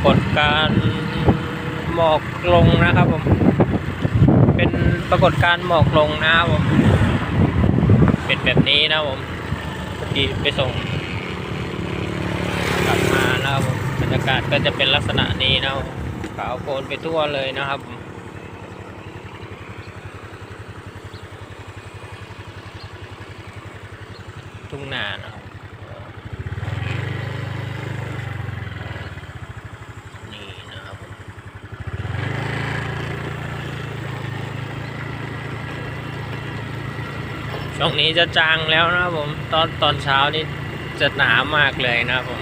ากฏการหมอกลงนะครับผม เป็นปรากฏการณ์หมอกลงนะครับผม เป็นแบบนี้นะครับผมที่ไปส่งกลับมานะครับผมบรรยากาศก็จะเป็นลักษณะนี้นะครับผมขาวโพลนไปทั่วเลยนะครับผมทุ่งนานะครับนี่นะครับผม ช่วงนี้จะจางแล้วนะครับผมตอนตอนเช้านี่จะหนามากเลยนะครับผม